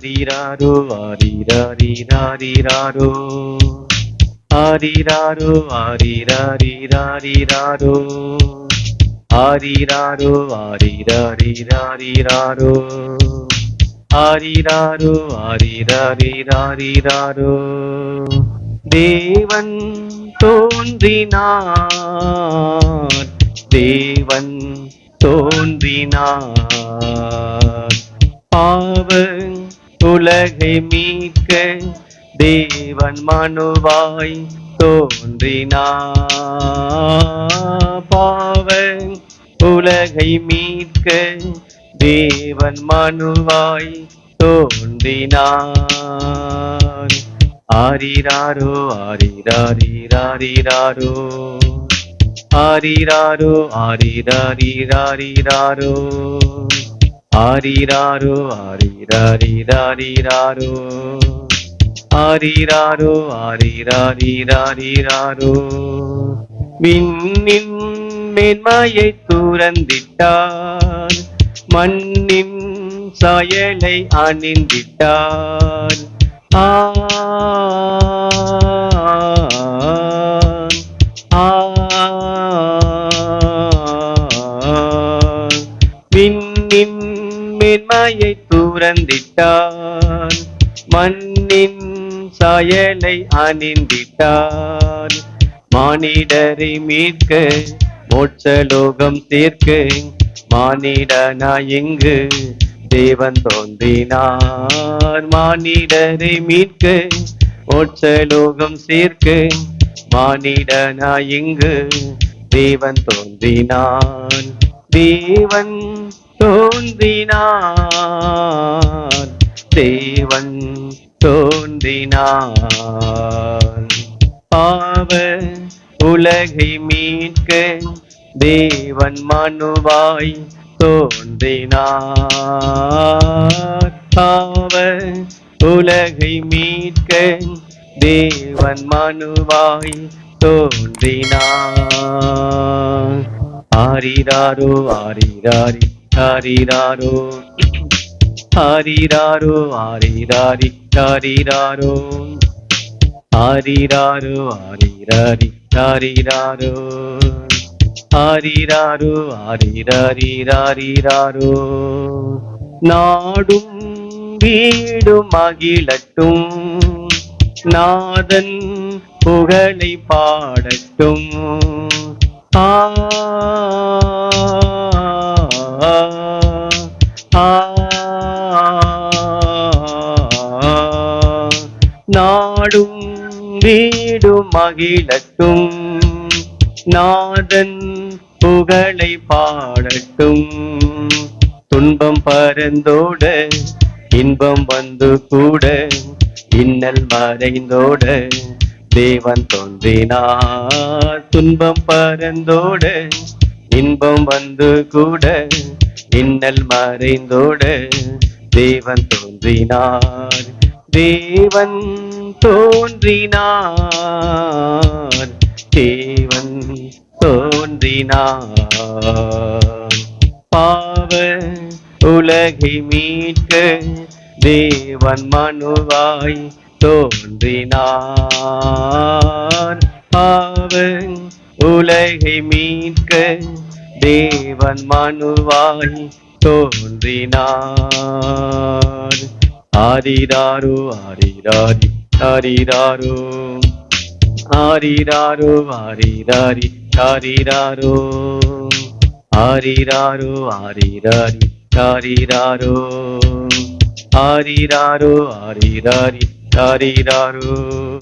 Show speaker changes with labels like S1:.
S1: ஆரிராரோ ஆரிராரிராரிராரோ ஆரிராரோ ஆரிராரிராரிராரோ ஆரிராரோ ஆரிராரிராரிராரோ ஆரிராரோ ஆரிராரிராரிராரோ தேவன் தோன்றினார். தேவன் தோன்றினார். பாவ உலகை மீட்க தேவன் மனுவாய் தோன்றினா பாவன் உலகை மீட்க தேவன் மனுவாய் தோன்றினான். ஆரிராரோ ஆரிராரிராரிராரோ. ஆரிராரோ ஆரிராரிராரிராரோ. ஆரீராரோ ஆரீராரீராரீராரோ. ஆரீராரோ ஆரீராரீராரீராரோ. விண்ணின் மேன்மையை துறந்திட்டார். மண்ணின் சாயலை அணிந்திட்டான் மேன்மையை துறந்திட்டார் மண்ணின் சாயலை அணிந்திட்டார் மானிடரை மீட்க மோட்சலோகம் தீர்க்க மானிடனாய் இங்கு தேவன் தோன்றினார். மானிடரை மீட்க மோட்சலோகம் சீர்க்க மானிடனாய் இங்கு தேவன் தோன்றினான் தேவன் தோன்றினான். தேவன் தோன்றினான். பாவ உலகை மீட்க தேவன் மனுவாய் தோன்றினார். பாவ உலகை மீட்க தேவன் மனுவாய் தோன்றினார். ஆரிராரோ ஆரிராரி. ஆரிராரோ ஆரிராரோ ஆரிராரி ஆரிராரோ ஆரிராரோ ஆரிராரி ஆரிராரோ ஆரிராரோ ஆரிராரிராரிராரோ நாடும் வீடும் மகிழட்டும் நாதன் புகழை பாடட்டும் ஆ நாடும் வீடும் மகிழட்டும். நாதன் புகழை பாடட்டும். துன்பம் பறந்தோட இன்பம் வந்து கூட இன்னல் மறைந்தோட தேவன் தோன்றினார். துன்பம் பறந்தோட இன்பம் வந்து கூட இன்னல் மறைந்தோட தேவன் தோன்றினார். தேவன் தோன்றினார். தேவன் தோன்றினார். பாவ உலகை மீட்க தேவன் மனுவாய் தோன்றினார். பாவ உலகை மீட்க தேவன் மனுவாய் தோன்றினார். ஆரிராரோ ஆரிராரி ஆரிராரோ. ஆரிராரோ ஆரிராரி ஆரிராரோ. ஆரிராரோ ஆரிராரி ஆரிராரோ. ஆரிராரோ ஆரிராரி ஆரிராரோ.